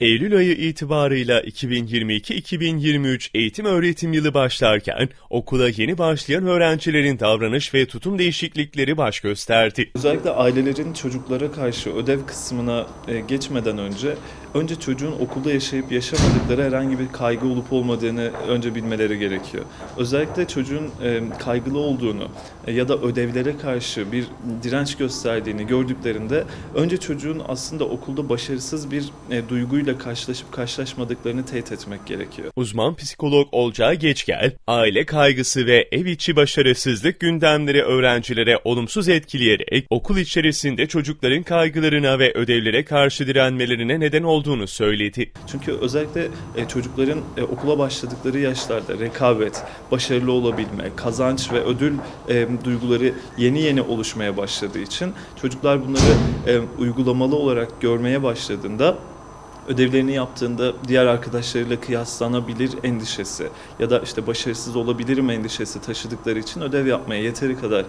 Eylül ayı itibarıyla 2022-2023 eğitim öğretim yılı başlarken okula yeni başlayan öğrencilerin davranış ve tutum değişiklikleri baş gösterdi. Özellikle ailelerin çocuklara karşı ödev kısmına e, geçmeden önce önce çocuğun okulda yaşayıp yaşamadıkları herhangi bir kaygı olup olmadığını önce bilmeleri gerekiyor. Özellikle çocuğun e, kaygılı olduğunu e, ya da ödevlere karşı bir direnç gösterdiğini gördüklerinde önce çocuğun aslında okulda başarısız bir e, duyguyla karşılaşıp karşılaşmadıklarını teyit etmek gerekiyor. Uzman psikolog Olcay Geçgel, aile kaygısı ve ev içi başarısızlık gündemleri öğrencilere olumsuz etkileyerek okul içerisinde çocukların kaygılarına ve ödevlere karşı direnmelerine neden olduğunu söyledi. Çünkü özellikle e, çocukların e, okula başladıkları yaşlarda rekabet, başarılı olabilme, kazanç ve ödül e, duyguları yeni yeni oluşmaya başladığı için çocuklar bunları e, uygulamalı olarak görmeye başladığında ödevlerini yaptığında diğer arkadaşlarıyla kıyaslanabilir endişesi ya da işte başarısız olabilirim endişesi taşıdıkları için ödev yapmaya yeteri kadar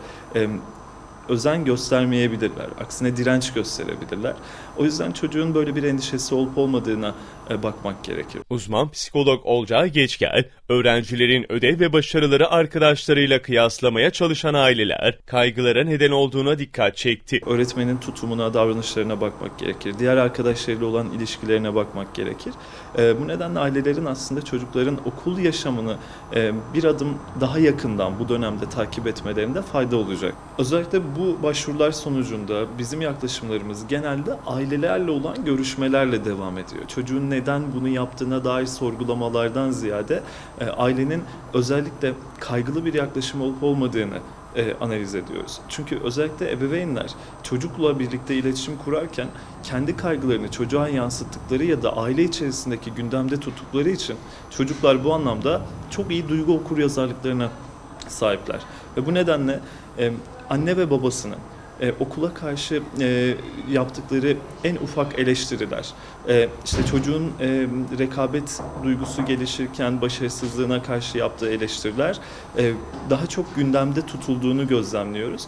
özen göstermeyebilirler. Aksine direnç gösterebilirler. O yüzden çocuğun böyle bir endişesi olup olmadığına e, bakmak gerekiyor. Uzman psikolog Olcay Geçgel, öğrencilerin ödev ve başarıları arkadaşlarıyla kıyaslamaya çalışan aileler kaygılara neden olduğuna dikkat çekti. Öğretmenin tutumuna, davranışlarına bakmak gerekir. Diğer arkadaşlarıyla olan ilişkilerine bakmak gerekir. E, bu nedenle ailelerin aslında çocukların okul yaşamını e, bir adım daha yakından bu dönemde takip etmelerinde fayda olacak. Özellikle bu başvurular sonucunda bizim yaklaşımlarımız genelde ailelerle olan görüşmelerle devam ediyor. Çocuğun neden bunu yaptığına dair sorgulamalardan ziyade e, ailenin özellikle kaygılı bir yaklaşım olup olmadığını e, analiz ediyoruz. Çünkü özellikle ebeveynler çocukla birlikte iletişim kurarken kendi kaygılarını çocuğa yansıttıkları ya da aile içerisindeki gündemde tuttukları için çocuklar bu anlamda çok iyi duygu okur yazarlıklarına sahipler. Ve bu nedenle e, anne ve babasının e, okula karşı e, yaptıkları en ufak eleştiriler, e, işte çocuğun e, rekabet duygusu gelişirken başarısızlığına karşı yaptığı eleştiriler e, daha çok gündemde tutulduğunu gözlemliyoruz.